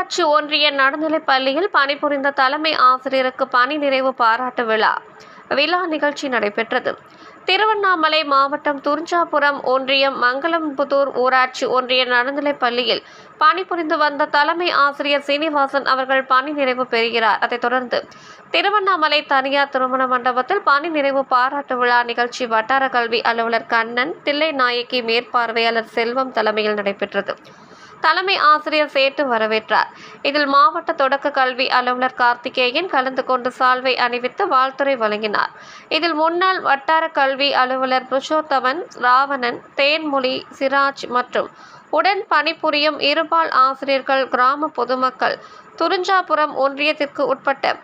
ஊராட்சி ஒன்றிய நடுநிலைப் பள்ளியில் பணிபுரிந்த தலைமை ஆசிரியருக்கு பணி நிறைவு பாராட்டு விழா. விழா நிகழ்ச்சி நடைபெற்றது. திருவண்ணாமலை மாவட்டம் துரிஞ்சாபுரம் ஒன்றியம் மங்களம்புதூர் ஊராட்சி ஒன்றிய நடுநிலைப் பள்ளியில் பணிபுரிந்து வந்த தலைமை ஆசிரியர் சீனிவாசன் அவர்கள் பணி நிறைவு பெறுகிறார். அதைத் தொடர்ந்து திருவண்ணாமலை தனியார் திருமண மண்டபத்தில் பணி நிறைவு பாராட்டு விழா நிகழ்ச்சி வட்டார கல்வி அலுவலர் கண்ணன் தில்லை நாயக்கி மேற்பார்வையாளர் செல்வம் தலைமையில் நடைபெற்றது. தலைமை ஆசிரியர் சேட்டு வரவேற்றார். இதில் மாவட்ட தொடக்க கல்வி அலுவலர் கார்த்திகேயன் கலந்து கொண்டு சால்வை அணிவித்து வாழ்த்துரை வழங்கினார். இதில் முன்னாள் வட்டார கல்வி அலுவலர் புருஷோத்தமன் ராவணன் தேன்மொழி சிராஜ் மற்றும் உடன் பணிபுரியும் இருபால் ஆசிரியர்கள் கிராம பொதுமக்கள் துறிஞ்சாபுரம் ஒன்றியத்திற்கு உட்பட்ட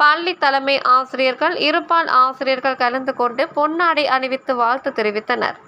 பள்ளி தலைமை ஆசிரியர்கள் இருபால் ஆசிரியர்கள் கலந்து கொண்டு பொன்னாடை அணிவித்து வாழ்த்து தெரிவித்தனர்.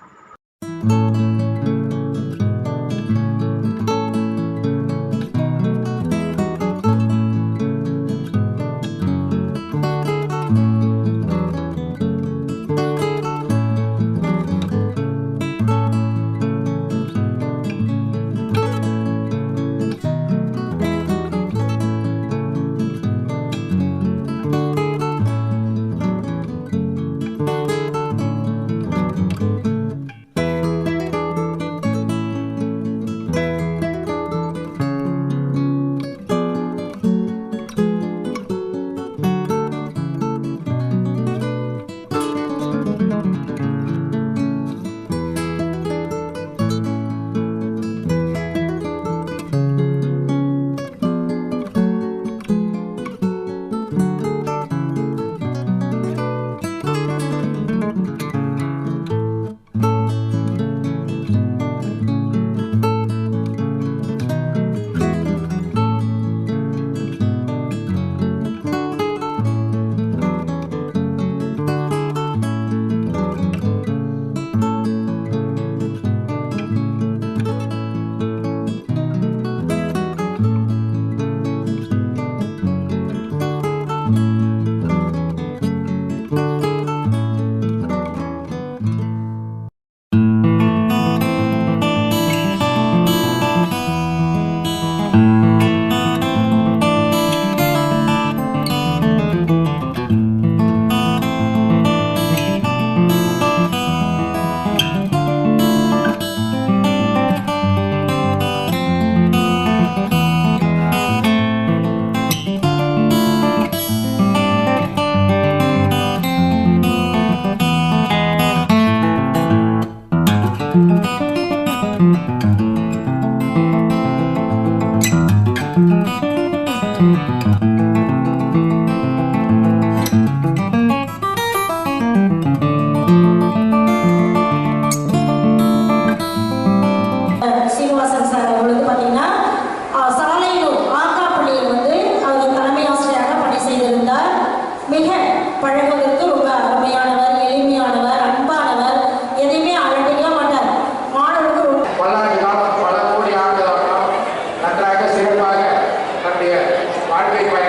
big round.